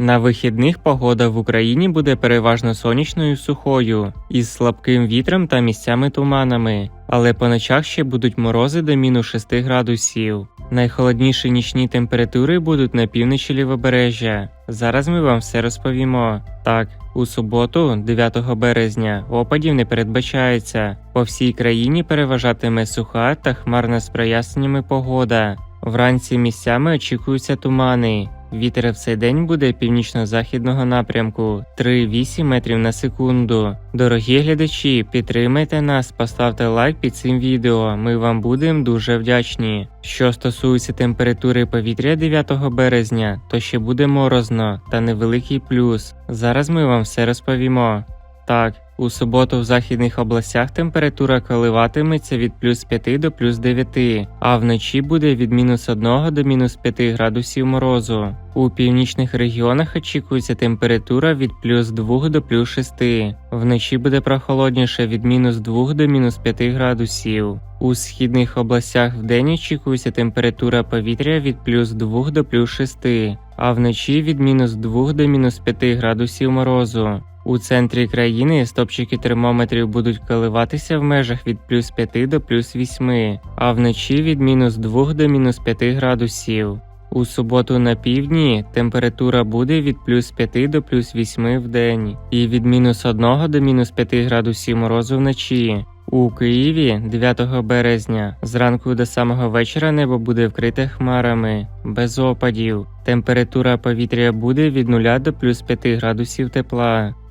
На вихідних погода в Україні буде переважно сонячною сухою, із слабким вітром та місцями туманами, але по ночах ще будуть морози до мінус 6 градусів. Найхолодніші нічні температури будуть на півночі лівобережжя. Зараз ми вам все розповімо. Так, у суботу, 9 березня, опадів не передбачається. По всій країні переважатиме суха та хмарна з проясненнями погода. Вранці місцями очікуються тумани. Вітер в цей день буде північно-західного напрямку 3-8 метрів на секунду. Дорогі глядачі, підтримайте нас, поставте лайк під цим відео. Ми вам будемо дуже вдячні. Що стосується температури повітря 9 березня, то ще буде морозно та невеликий плюс. Зараз ми вам все розповімо. Так, у суботу в західних областях температура коливатиметься від плюс 5 до плюс 9, а вночі буде від мінус 1 до мінус 5 градусів морозу. У північних регіонах очікується температура від плюс 2 до плюс 6. Вночі буде прохолодніше від мінус 2 до мінус 5 градусів. У східних областях вдень очікується температура повітря від плюс 2 до плюс 6, а вночі від мінус 2 до мінус 5 градусів морозу. У центрі країни стопчики термометрів будуть коливатися в межах від плюс 5 до плюс 8, а вночі від мінус 2 до мінус 5 градусів. У суботу на півдні температура буде від плюс 5 до плюс 8 в день і від мінус 1 до мінус 5 градусів морозу вночі. У Києві 9 березня зранку до самого вечора небо буде вкрите хмарами, без опадів. Температура повітря буде від 0 до плюс 5 градусів тепла.